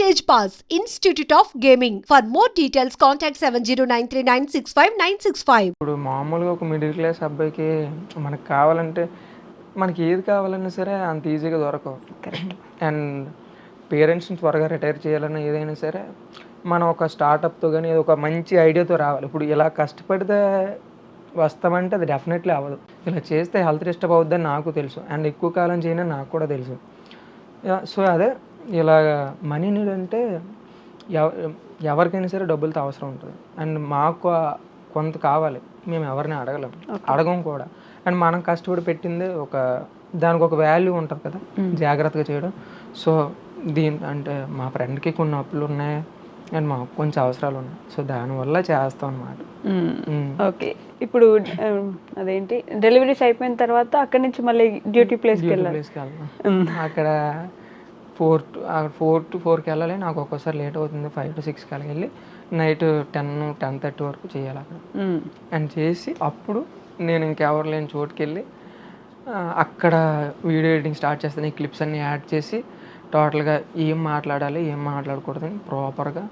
Stage Pass, Institute of Gaming. For more details, contact 709396596. ఇప్పుడు మామూలుగా ఒక మిడిల్ క్లాస్ అబ్బాయికి మనకు కావాలంటే మనకి ఏది కావాలన్నా సరే అంత ఈజీగా దొరకవు. అండ్ పేరెంట్స్ని త్వరగా రిటైర్ చేయాలన్నా ఏదైనా సరే మనం ఒక స్టార్టప్తో కానీ ఏదో ఒక మంచి ఐడియాతో రావాలి. ఇప్పుడు ఇలా కష్టపడితే వస్తామంటే అది డెఫినెట్లీ అవ్వదు. ఇలా చేస్తే హెల్త్ డిస్టర్బ్ అవుద్దని నాకు తెలుసు. అండ్ ఎక్కువ కాలం చేయని నాకు కూడా తెలుసు. సో అదే ఇలా మనీ నీడ్ అంటే ఎవ- ఎవరికైనా సరే డబ్బులతో అవసరం ఉంటుంది. అండ్ మాకు కొంత కావాలి. మేము ఎవరిని అడగలేం. అడగం కూడా. అండ్ మనం కష్టపడి పెట్టింది ఒక దానికి ఒక వాల్యూ ఉంటుంది కదా. జాగ్రత్తగా చేయడం. సో దీని అంటే మా ఫ్రెండ్కి కొన్ని అప్పులు ఉన్నాయి. అండ్ మాకు కొంచెం అవసరాలు ఉన్నాయి. సో దానివల్ల చేస్తాం అన్నమాట. మ్మ్. ఓకే. ఇప్పుడు అదేంటి? డెలివరీస్ అయిపోయిన తర్వాత అక్కడి నుంచి మళ్ళీ డ్యూటీ ప్లేస్కి వెళ్ళాలి. అక్కడ ఫోర్ టు ఫోర్ టు ఫోర్కి వెళ్ళాలి. నాకు ఒక్కోసారి లేట్ అవుతుంది. ఫైవ్ టు సిక్స్కి అలా వెళ్ళి నైట్ టెన్ టెన్ థర్టీ వరకు చేయాలి అక్కడ. అండ్ చేసి అప్పుడు నేను ఇంకెవరు లేని చోటుకి వెళ్ళి అక్కడ వీడియో ఎడిటింగ్ స్టార్ట్ చేస్తాను. ఈ క్లిప్స్ అన్ని యాడ్ చేసి టోటల్గా ఏం మాట్లాడాలి ఏం మాట్లాడకూడదని ప్రాపర్గా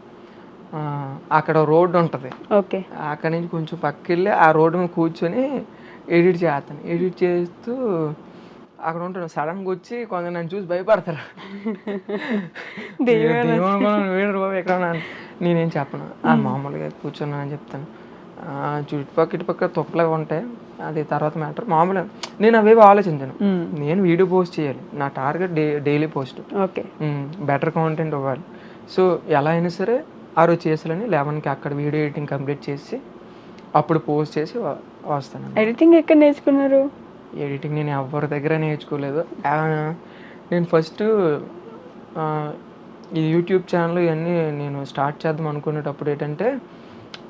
అక్కడ రోడ్డు ఉంటుంది. ఓకే. అక్కడి నుంచి కొంచెం పక్కకి వెళ్ళి ఆ రోడ్డు మీద కూర్చొని ఎడిట్ చేస్తాను. ఎడిట్ చేస్తూ అక్కడ ఉంటాను సడన్గా వచ్చి కొంచెం నన్ను చూసి భయపడతారు. వీడు బాబు ఎక్కడ నేనేం చెప్పను. ఆ మామూలుగా కూర్చున్నాను అని చెప్తాను. ఆ, చుట్టుపక్కల ఇటుపక్కల తుప్పలే ఉంటాయి. అది తర్వాత మ్యాటర్. మామూలుగా నేను అవేవి ఆలోచించాను. నేను వీడియో పోస్ట్ చేయాలి. నా target day daily post. Okay. Better content ఇవ్వాలి. సో ఎలా అయినా సరే ఆ రోజు చేసాలని లెవెన్కి అక్కడ వీడియో ఎడిటింగ్ కంప్లీట్ చేసి అప్పుడు పోస్ట్ చేసి వస్తాను ఎడిటింగ్ ఎక్కడ నేర్చుకున్నారు? ఎడిటింగ్ నేను ఎవరి దగ్గర నేర్చుకోలేదు. నేను ఫస్ట్ ఈ యూట్యూబ్ ఛానల్ ఇవన్నీ నేను స్టార్ట్ చేద్దాం అనుకునేటప్పుడు ఏంటంటే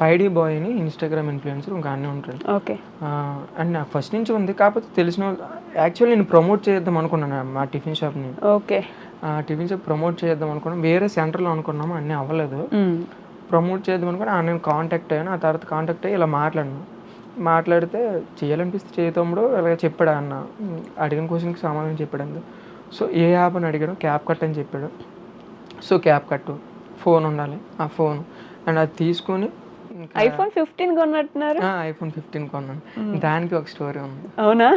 పైడీ బాయ్ అని ఇన్స్టాగ్రామ్ ఇన్ఫ్లుయెన్సర్ ఇంకా అన్నీ ఉంటాడు. ఓకే. అండ్ నాకు ఫస్ట్ నుంచి ఉంది కాకపోతే తెలిసిన వాళ్ళు యాక్చువల్లీ నేను ప్రమోట్ చేద్దాం అనుకున్నాను మా టిఫిన్ షాప్ని. ఓకే. ఆ టిఫిన్ షాప్ ప్రమోట్ చేద్దాం అనుకున్నాం. వేరే సెంటర్లో అనుకున్నాము అన్నీ అవ్వలేదు. ప్రమోట్ చేద్దాం అనుకుని ఆ నేను కాంటాక్ట్ అయ్యాను. ఆ తర్వాత కాంటాక్ట్ అయ్యి ఇలా మాట్లాడినా. మాట్లాడితే చేయాలనిపిస్తే చేయ తమ్ముడు ఇలా చెప్పాడు అన్న. అడిగిన క్వశ్చన్కి సమాధానం చెప్పాడు సో ఏ యాప్ అని అడిగాడు? క్యాప్ కట్ అని చెప్పాడు. సో క్యాప్ కట్టు. ఫోన్ ఉండాలి. ఆ ఫోన్. అండ్ అది తీసుకొని ఐఫోన్ ఫిఫ్టీన్ కొన్నట్టున్నారు. ఐఫోన్ ఫిఫ్టీన్ కొన్నాను. దానికి ఒక స్టోరీ ఉంది. అవునా?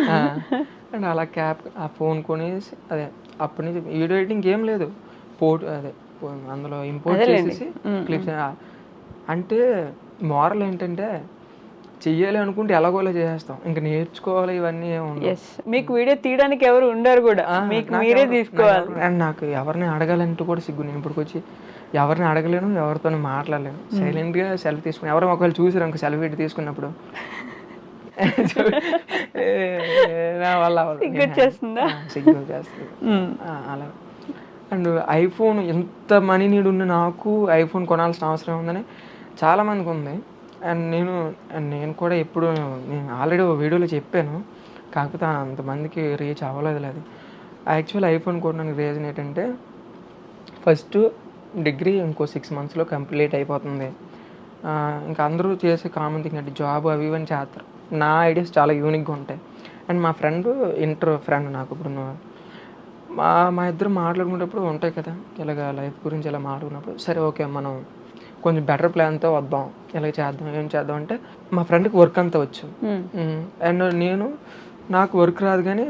అండ్ అలా క్యాప్ ఆ ఫోన్ కొనేసి అదే అప్పటి నుంచి వీడియో ఎడిటింగ్ ఏం లేదు. పోర్ట్ అదే అందులో ఇంపోర్ట్. చేసేసి క్లిప్స్ అంటే మోరల్ ఏంటంటే చెయ్యాలి అనుకుంటే ఎలాగోలా చేసేస్తాం. ఇంకా నేర్చుకోవాలి ఇవన్నీ. ఎస్ మీకు వీడియో తీయడానికి ఎవరు ఉండరు కూడా. మీకు మీరే తీసుకోవాలి. అండ్ నాకు ఎవరిని అడగాలంటూ కూడా సిగ్గు. నేను ఇప్పుడు వచ్చి ఎవరిని అడగలేను ఎవరితో మాట్లాడలేను. సైలెంట్గా సెల్ఫీ తీసుకుని ఎవరో ఒకవేళ చూసారు అనుకో సెల్ఫీ తీసుకున్నప్పుడు. ఏ, నా వల్ల అవ్వదు. సిగ్గు వచ్చేస్తుందా? ఆ, సిగ్గు వచ్చేస్తుంది. మ్మ్. ఆ, అలా. అండ్ ఐఫోన్ ఎంత మనీ నీడ్ ఉన్న నాకు ఐఫోన్ కొనాల్సిన అవసరం ఉందని చాలామందికి ఉంది. అండ్ నేను అండ్ నేను కూడా ఎప్పుడు నేను ఆల్రెడీ ఓ వీడియోలో చెప్పాను. కాకపోతే అంతమందికి రీచ్ అవ్వలేదు అది. యాక్చువల్ ఐఫోన్ కొనడానికి రీజన్ ఏంటంటే ఫస్ట్ డిగ్రీ ఇంకో సిక్స్ మంత్స్లో కంప్లీట్ అయిపోతుంది. ఇంకా అందరూ చేసే కామన్ థింగ్ అంటే జాబ్ అవి ఇవన్నీ చేస్తారు. నా ఐడియాస్ చాలా యూనిక్గా ఉంటాయి. అండ్ మా ఫ్రెండ్ ఇంటర్ ఫ్రెండ్ నాకు ఇప్పుడు మా మా ఇద్దరు మాట్లాడుకునేటప్పుడు ఉంటాయి కదా ఇలాగ లైఫ్ గురించి ఇలా మాట్లాడుకున్నప్పుడు. సరే ఓకే మనం కొంచెం బెటర్ ప్లాన్తో వద్దాం. ఇలా చేద్దాం ఏం చేద్దాం అంటే మా ఫ్రెండ్కి వర్క్ అంతా వచ్చు. అండ్ నేను నాకు వర్క్ రాదు కానీ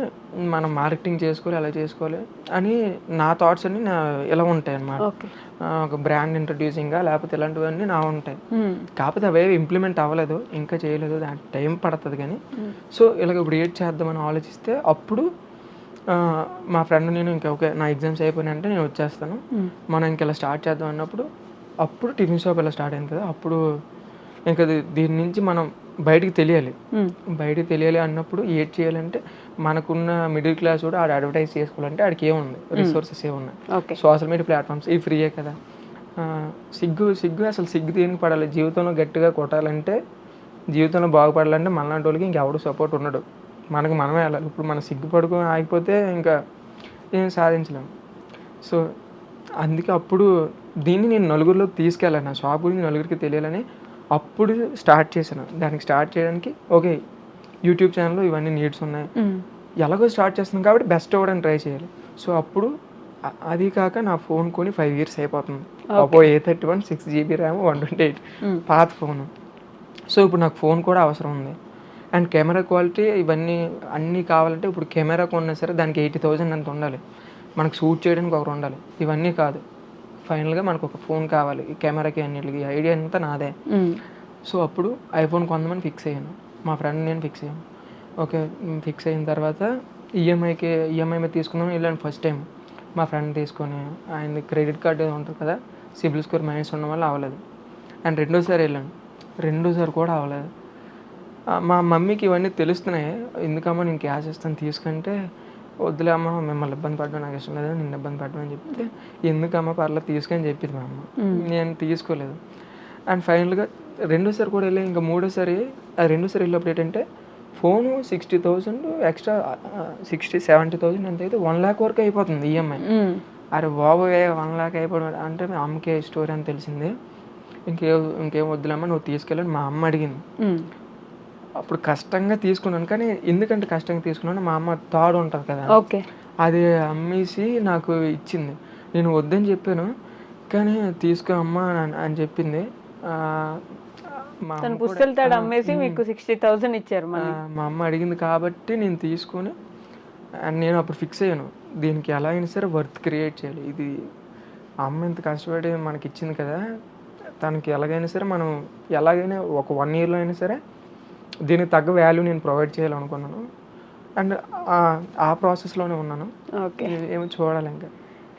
మనం మార్కెటింగ్ చేసుకోవాలి అలా చేసుకోవాలి అని నా థాట్స్ అన్ని నా ఇలా ఉంటాయి అన్నమాట. ఒక బ్రాండ్ ఇంట్రడ్యూసింగ్గా లేకపోతే ఇలాంటివన్నీ నా ఉంటాయి. మ్మ్. కాకపోతే అవే ఇంప్లిమెంట్ అవ్వలేదు ఇంకా చేయలేదు దానికి టైం పడుతుంది కానీ. సో ఇలాగ ఇప్పుడు ఏడ్ చేద్దామని ఆలోచిస్తే అప్పుడు మా ఫ్రెండ్ నేను ఇంకా ఓకే నా ఎగ్జామ్స్ అయిపోయినాయంటే నేను వచ్చేస్తాను. మనం ఇంక ఇలా స్టార్ట్ చేద్దాం అన్నప్పుడు అప్పుడు టిఫిన్ షాప్ ఇలా స్టార్ట్ అయింది కదా అప్పుడు ఇంకా దీని నుంచి మనం బయటికి తెలియాలి. బయటికి తెలియాలి అన్నప్పుడు ఏడ్ చేయాలంటే మనకున్న మిడిల్ క్లాస్ కూడా ఆడ అడ్వర్టైజ్ చేసుకోవాలంటే ఆడికి ఏముంది? రిసోర్సెస్ ఏమున్నాయి? ఓకే. సోషల్ మీడియా ప్లాట్ఫామ్స్ ఇవి ఫ్రీయే కదా. సిగ్గు సిగ్గు అసలు సిగ్గు దేనికి పడాలి? జీవితంలో గట్టిగా కొట్టాలంటే జీవితంలో బాగుపడాలంటే మనలాంటి వాళ్ళకి ఇంకెవడు సపోర్ట్ ఉండడు. మనకు మనమే వెళ్ళాలి. ఇప్పుడు మన సిగ్గు పడుకొని ఆగిపోతే ఇంకా ఏం సాధించలేము సో అందుకే అప్పుడు దీన్ని నేను నలుగురిలోకి తీసుకెళ్ళాను. నా షాప్ గురించి నలుగురికి తెలియాలని అప్పుడు స్టార్ట్ చేశాను. దానికి స్టార్ట్ చేయడానికి ఓకే యూట్యూబ్ ఛానల్లో ఇవన్నీ నీడ్స్ ఉన్నాయి. ఎలాగో స్టార్ట్ చేస్తున్నాం కాబట్టి బెస్ట్ అవ్వడానికి ట్రై చేయాలి. సో అప్పుడు అది కాక నా ఫోన్ కొని ఫైవ్ ఇయర్స్ అయిపోతుంది. Oppo A thirty one six GB RAM one twenty eight. పాత ఫోను. సో ఇప్పుడు నాకు ఫోన్ కూడా అవసరం ఉంది. అండ్ కెమెరా క్వాలిటీ ఇవన్నీ అన్నీ కావాలంటే ఇప్పుడు కెమెరా కొన్నా సరే దానికి ఎయిటీ థౌజండ్ అంత ఉండాలి. మనకు షూట్ చేయడానికి ఒకరు ఉండాలి. ఇవన్నీ కాదు. ఫైనల్గా మనకు ఒక ఫోన్ కావాలి. ఈ కెమెరాకి అన్నిటికి ఐడియా అంతా నాదే. సో అప్పుడు ఐఫోన్ కొందామని ఫిక్స్ అయ్యాను. మా ఫ్రెండ్ నేను ఫిక్స్ అయ్యాను ఓకే ఫిక్స్ అయిన తర్వాత ఈఎంఐకి ఈఎంఐ మీద తీసుకుందాం వెళ్ళాను ఫస్ట్ టైం. మా ఫ్రెండ్ తీసుకొని ఆయన క్రెడిట్ కార్డు ఏదో ఉంటుంది కదా సిబిల్ స్కోర్ మైనస్ ఉండడం వల్ల అవ్వలేదు. అండ్ రెండోసారి వెళ్ళాను. రెండోసారి కూడా అవ్వలేదు. మా మమ్మీకి ఇవన్నీ తెలుస్తున్నాయి. ఎందుకమ్మా నేను క్యాష్ ఇస్తాను తీసుకుంటే వద్దులే అమ్మ మిమ్మల్ని ఇబ్బంది పడడం నాకు ఇష్టం లేదు నిన్ను ఇబ్బంది పడడం అని చెప్తే ఎందుకమ్మా పర్లేదు తీసుకొని చెప్పింది మా అమ్మ. నేను తీసుకోలేదు. అండ్ ఫైనల్గా రెండోసారి కూడా వెళ్ళి ఇంకా మూడోసారి ఆ రెండోసారి వెళ్ళినప్పుడు ఏంటంటే phone sixty thousand extra sixty seventy thousand ఎంత అయితే వన్ ల్యాక్ వరకు అయిపోతుంది ఈఎంఐ మ్మ్. అరే బాబు వన్ ల్యాక్ అయిపోవడం అంటే మా అమ్మకే స్టోరీ అని తెలిసింది. ఇంకే ఇంకేం వద్దులమ్మా నువ్వు తీసుకెళ్ళని మా అమ్మ అడిగింది. అప్పుడు కష్టంగా తీసుకున్నాను. కానీ ఎందుకంటే కష్టంగా తీసుకున్నాను మా అమ్మ తాడు ఉంటుంది కదా. ఓకే. అది అమ్మేసి నాకు ఇచ్చింది. నేను వద్దని చెప్పాను. కానీ తీసుకో అమ్మా అని- చెప్పింది. తను పుస్తెళ్తాడు అమ్మేసి మీకు సిక్స్టీ థౌసండ్ ఇచ్చారు మా అమ్మ అడిగింది కాబట్టి నేను తీసుకొని నేను అప్పుడు ఫిక్స్ అయ్యాను. దీనికి ఎలా అయినా సరే వర్త్ క్రియేట్ చేయాలి. ఇది అమ్మ ఇంత కష్టపడి మనకి ఇచ్చింది కదా. తనకి ఎలాగైనా సరే మనం ఎలాగైనా ఒక వన్ ఇయర్లో అయినా సరే దీనికి తగ్గ వాల్యూ నేను ప్రొవైడ్ చేయాలనుకున్నాను. అండ్ ఆ ప్రాసెస్లోనే ఉన్నాను. ఏమో చూడాలి ఇంకా.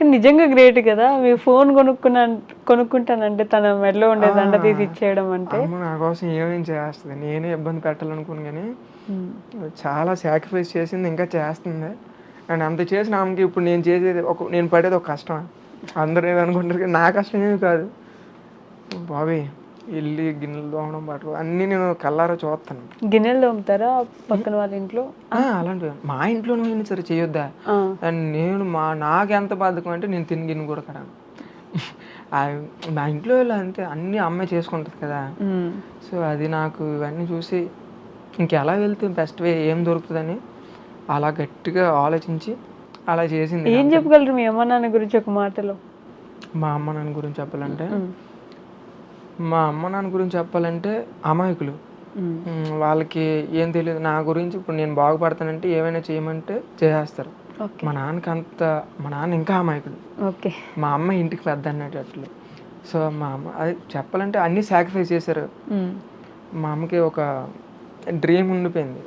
నిజంగా గ్రేట్ కదా. మీ ఫోన్ కొనుక్కున్నా కొనుక్కుంటానంటే తన మెడలో ఉండే దండ తీసి ఇచ్చేయడం అంటే? నా కోసం ఏమేం చేస్తుంది? నేనే ఇబ్బంది పెట్టాలనుకుని కానీ మ్మ్. చాలా సాక్రిఫైస్ చేసింది ఇంకా చేస్తుంది. అండ్ అంత చేసిన ఆమెకి ఇప్పుడు నేను చేసేది ఒక నేను పడేది ఒక కష్టం అందరూ ఏమనుకుంటారు నా కష్టం ఏమి కాదు. బాబీ ఇల్లు గిన్నెలు తోమడం పట్టుకో అన్నీ నేను కల్లారా చూస్తాను. గిన్నెలు తోముతారా పక్కన వాళ్ళ ఇంట్లో? అలాంటివి. మా ఇంట్లోనే అయినా సరే చేయొద్దా. అండ్ నేను మా నాకు ఎంత బాధకం అంటే నేను తిని గిన్నె కూడా కడాను మా ఇంట్లో ఇలా అంతే. అన్నీ అమ్మే చేసుకుంటుంది కదా. సో అది నాకు ఇవన్నీ చూసి ఇంకెలా వెళ్తే బెస్ట్ వే ఏం దొరుకుతుందని అలా గట్టిగా ఆలోచించి అలా చేసింది ఏం చెప్పగలరు మీ అమ్మ నాన్న గురించి ఒక మాటలో? మా అమ్మ నాన్న గురించి చెప్పాలంటే. మా అమ్మ నాన్న గురించి చెప్పాలంటే అమాయకులు. వాళ్ళకి ఏం తెలియదు నా గురించి ఇప్పుడు నేను బాగుపడతానంటే ఏమైనా చేయమంటే చేసేస్తారు. మా నాన్నకి అంత మా నాన్న ఇంకా అమాయకుడు ఓకే. మా అమ్మ ఇంటికి పెద్ద అన్నట్టు సో మా అమ్మ అది చెప్పాలంటే అన్నీ సాక్రిఫైస్ చేశారు. మా అమ్మకి ఒక డ్రీమ్ ఉండిపోయింది.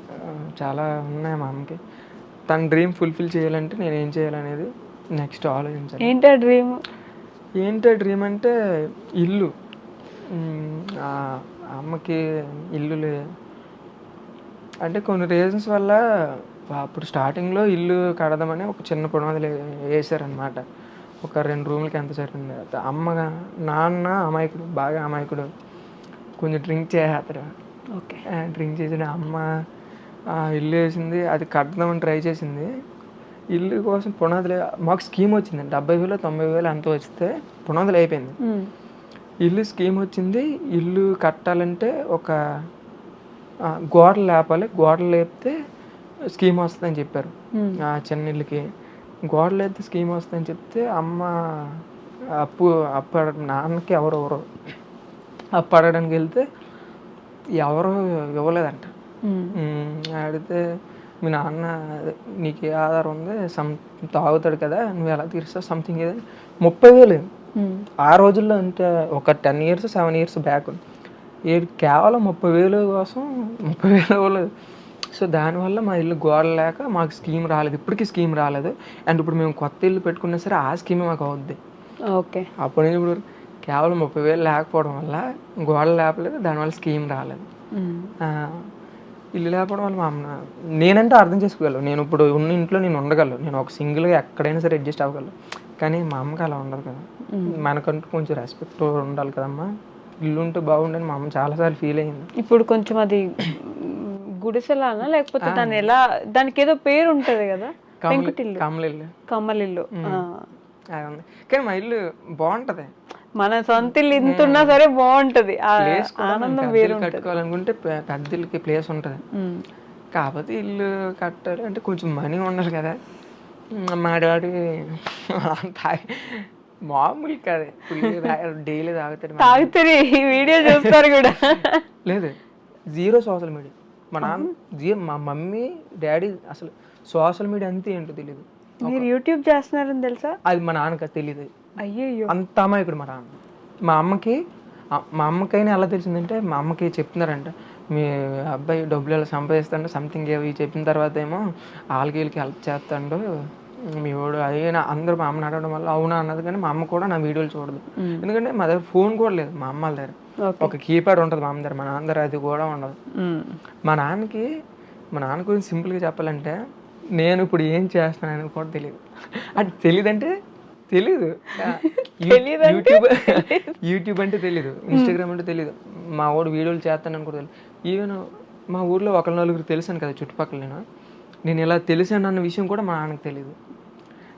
చాలా ఉన్నాయి మా అమ్మకి. తన డ్రీమ్ ఫుల్ఫిల్ చేయాలంటే నేను ఏం చేయాలనేది నెక్స్ట్ ఆలోచించాలి. ఏంటా డ్రీమ్ ఏంటో డ్రీమ్ అంటే ఇల్లు. అమ్మకి ఇల్లు లే అంటే కొన్ని రీజన్స్ వల్ల అప్పుడు స్టార్టింగ్లో ఇల్లు కడదామని ఒక చిన్న పునాదులు వేసారనమాట ఒక రెండు రూమ్లకి ఎంత సరిపోయింది? అమ్మ నాన్న అమాయకుడు బాగా అమాయకుడు. కొంచెం డ్రింక్ చేసేస్తాడు ఓకే. డ్రింక్ చేసిన అమ్మ ఇల్లు వేసింది అది కట్టదామని ట్రై చేసింది. ఇల్లు కోసం పునాదులు మాకు స్కీమ్ వచ్చింది డెబ్బై వేలు తొంభై వేలు అంత వస్తే పునాదులు అయిపోయింది. ఇల్లు స్కీమ్ వచ్చింది. ఇల్లు కట్టాలంటే ఒక గోడలు లేపాలి. గోడలు లేపితే స్కీమ్ వస్తుందని చెప్పారు. ఆ చిన్న ఇల్లుకి. గోడలు లేపితే స్కీమ్ వస్తుందని చెప్తే అమ్మ అప్పు అప్పు అడగ నాన్నకి ఎవరు ఎవరు అప్పు అడగడానికి వెళ్తే ఎవరు ఇవ్వలేదంట. అడిగితే మీ నాన్న నీకు ఏ ఆధారం ఉంది? సమ్ తాగుతాడు కదా నువ్వు ఎలా తీరుస్తావు? సంథింగ్ ఏదో. ముప్పై వేలు. ఆ రోజుల్లో అంటే ఒక ten years seven years back ఏ కేవలం ముప్పై వేలు కోసం ముప్పై వేలు సో దానివల్ల మా ఇల్లు గోడ లేక మాకు స్కీమ్ రాలేదు. ఇప్పటికీ స్కీమ్ రాలేదు. అండ్ ఇప్పుడు మేము కొత్త ఇల్లు పెట్టుకున్నా సరే ఆ స్కీమ్ మాకు అవుద్ది. ఓకే. అప్పటి నుంచి ఇప్పుడు కేవలం ముప్పై వేలు లేకపోవడం వల్ల గోడ లేపలేదు దానివల్ల స్కీమ్ రాలేదు. ఇల్లు లేకపోవడం వల్ల మా అమ్మ నేనంటే అర్థం చేసుకోగలను. నేను ఇప్పుడు ఉన్న ఇంట్లో నేను ఉండగలను. నేను ఒక సింగిల్గా ఎక్కడైనా సరే అడ్జస్ట్ అవ్వగలను. కానీ మా అమ్మకి అలా ఉండదు కదా. మనకంటూ కొంచెం రెస్పెక్ట్ ఉండాలి కదమ్మా. ఇల్లు ఉంటే బాగుండని మా అమ్మ చాలాసార్లు ఫీల్ అయ్యింది. ఇప్పుడు కొంచెం అది గుడిసెలానా లేకపోతే దాన్ని ఎలా దానికి ఏదో పేరు ఉంటది కదా. పెంకుటిల్లు కమలిల్లు. అది ఉంది. కానీ మా ఇల్లు బాగుంటది. మన సొంత ఇల్లు ఇంత ఉన్నా సరే బాగుంటది. ఆనందం పెద్ద వేరు కట్టుకోవాలనుకుంటే పె- పెద్ద ఇల్లుకి ప్లేస్ ఉంటుంది. కాకపోతే ఇల్లు కట్టాలి అంటే కొంచెం మనీ ఉండాలి కదా. మా డాడీ తాగి మామూలు కాదు. డైలీ తాగుతాడు తాగుతారు ఈ వీడియో చూస్తారు కూడా. లేదు. జీరో సోషల్ మీడియా మా నాన్న జీరో మా మమ్మీ డాడీ అసలు సోషల్ మీడియా అంతే ఏంటో తెలియదు మీరు యూట్యూబ్ చేస్తున్నారని తెలుసా? అది మా నాన్నకి తెలియదు అయ్యయ్యో. అంత అమాయకుడు మా నాన్న. మా అమ్మకి మా అమ్మకైనా ఎలా తెలిసిందంటే మా అమ్మకి చెప్తున్నారంట మీ అబ్బాయి డబ్బులు ఎలా సంపాదిస్తాడు సంథింగ్ ఇవి చెప్పిన తర్వాత ఏమో వాళ్ళకి వీళ్ళకి హెల్ప్ చేస్తాడు. మీ వాడు అయినా అందరూ మా అమ్మని అడగడం వల్ల అవునా అన్నది కానీ మా అమ్మ కూడా నా వీడియోలు చూడదు. ఎందుకంటే మా దగ్గర ఫోన్ కూడా లేదు మా అమ్మ దగ్గర. ఒక కీప్యాడ్ ఉంటుంది మా అమ్మ దగ్గర మా నాన్న దగ్గర అది కూడా ఉండదు. మా నాన్నకి మా నాన్న గురించి సింపుల్గా చెప్పాలంటే నేను ఇప్పుడు ఏం చేస్తున్నానని కూడా తెలియదు అది తెలియదంటే తెలీదు. యూట్యూబ్ యూట్యూబ్ అంటే తెలీదు. ఇన్స్టాగ్రామ్ అంటే తెలీదు. మా వాడు వీడియోలు చేస్తానని కూడా తెలియదు ఈవెన్ మా ఊర్లో ఒకరి నలుగురు తెలుసాను కదా చుట్టుపక్కల నేను. నేను ఇలా తెలిసాను అన్న విషయం కూడా మా నాన్నకి తెలియదు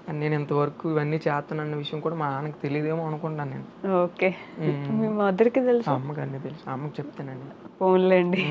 అండ్ నేను ఇంతవరకు ఇవన్నీ చేస్తానన్న విషయం కూడా మా నాన్నకి తెలియదేమో అనుకుంటున్నాను నేను. ఓకే. మీ మదర్కి తెలుసు? అమ్మకి అన్నీ తెలుసు. అమ్మకి చెప్తానండి. ఫోన్లేండి